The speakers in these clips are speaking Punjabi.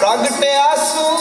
ਪ੍ਰਗਟਿਆ ਸੂਰ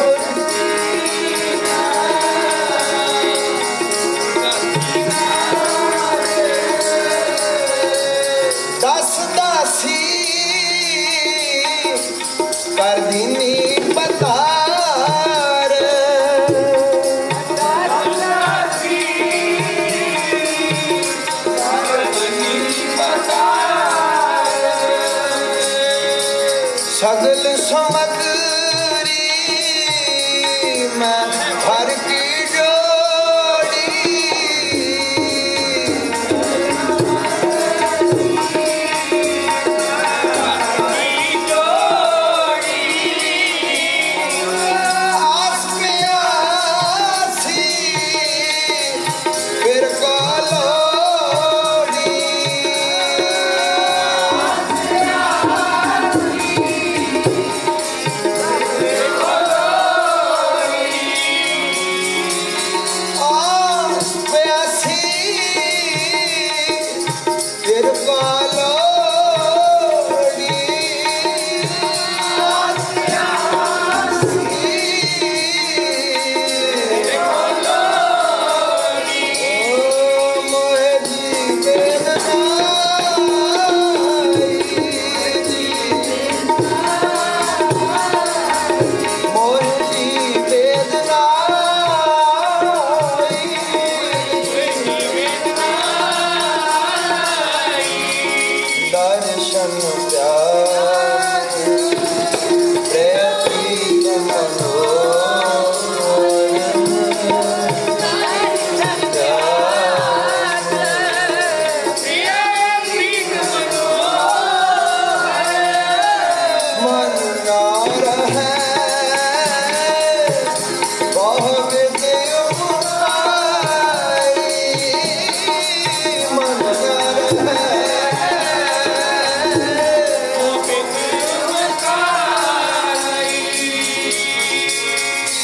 Hey.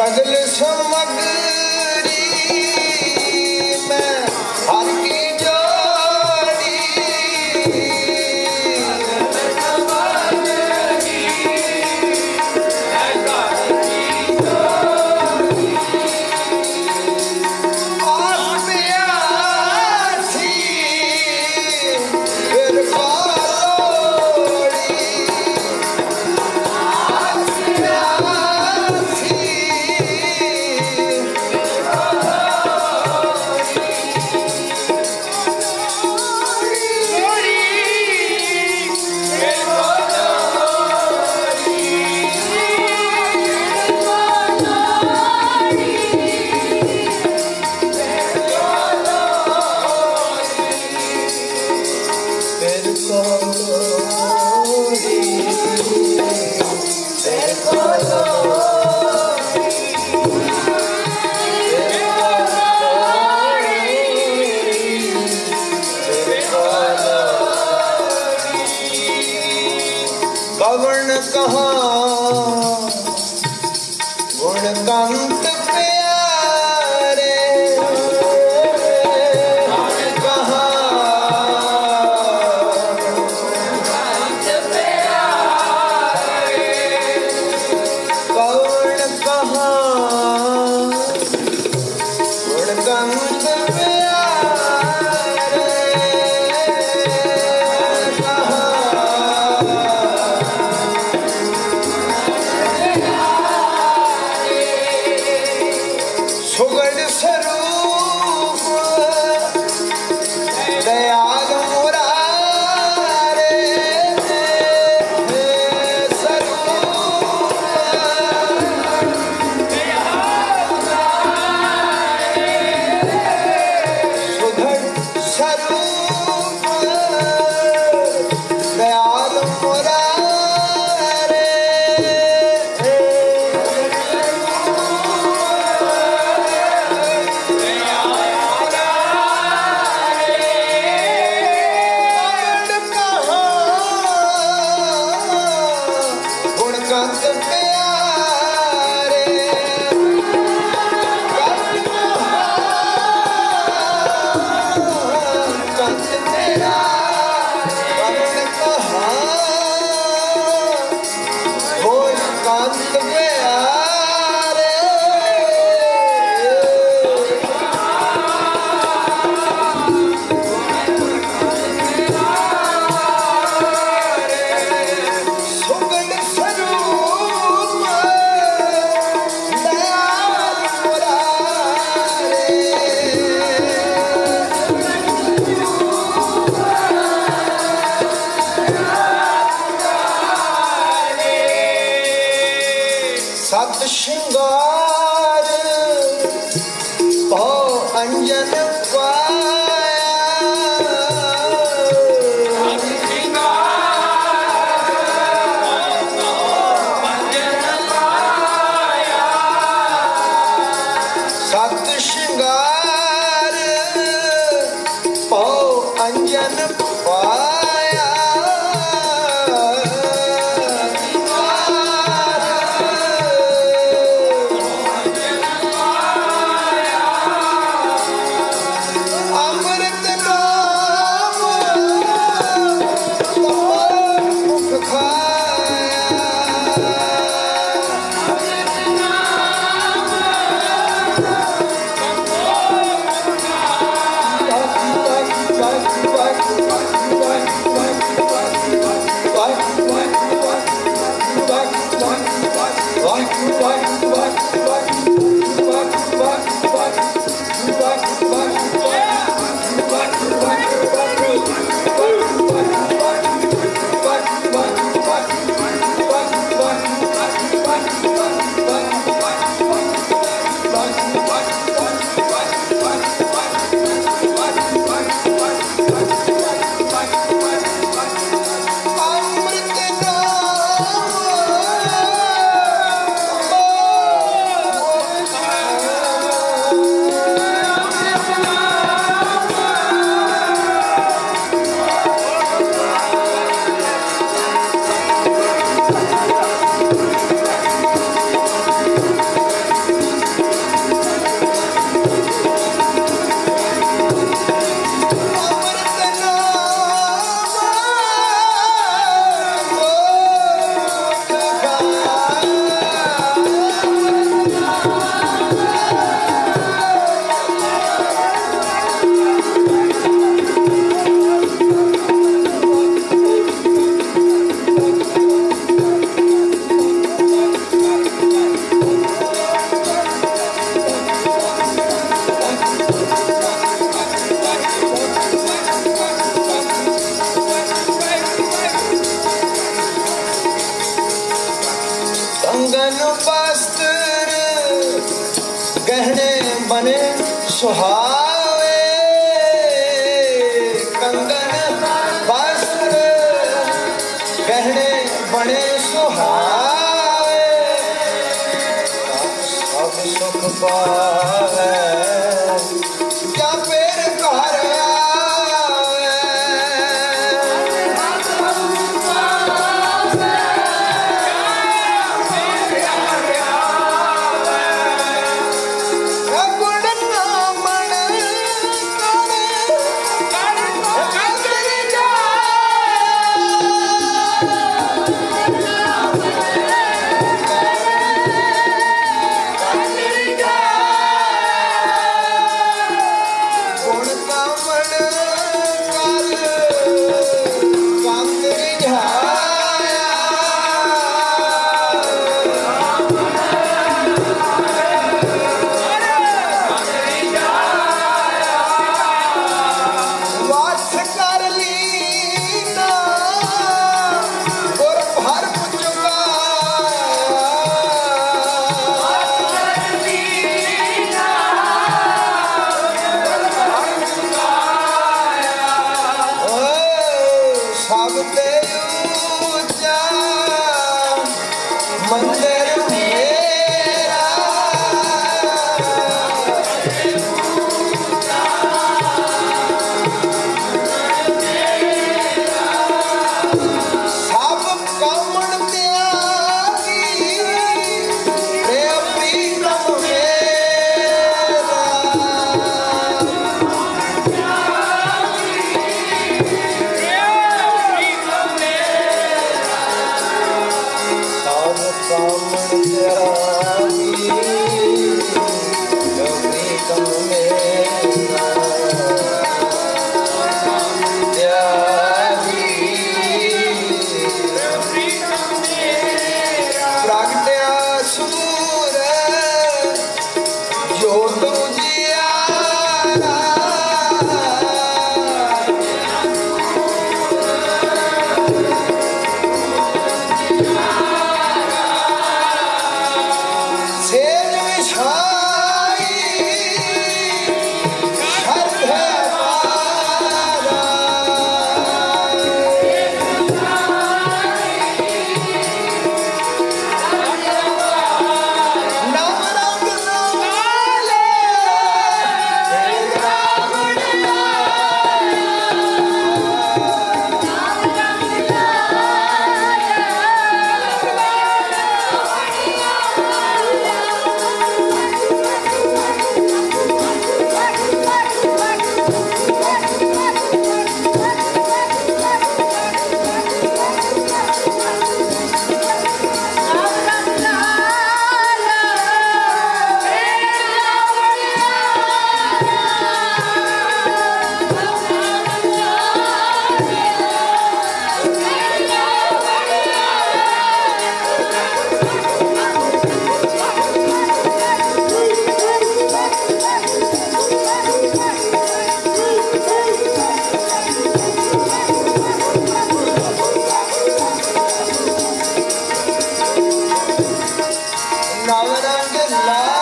পাগল সমাগল ਅਤ ਸ਼ਿੰਗਾਰ ਪਉ ਅੰਜਨ ਸ਼ਿੰਗਾਰ। ਪਉ ਅੰਜਨ ਪਾਇਆ। ਗਹਿਣੇ ਬਨੇ ਸੁਹਾਵੇ ਕੰਗਨ ਗਹਿਣੇ ਬਨੇ ਸੁਹਾਵੇ। ਸਭ Now get love.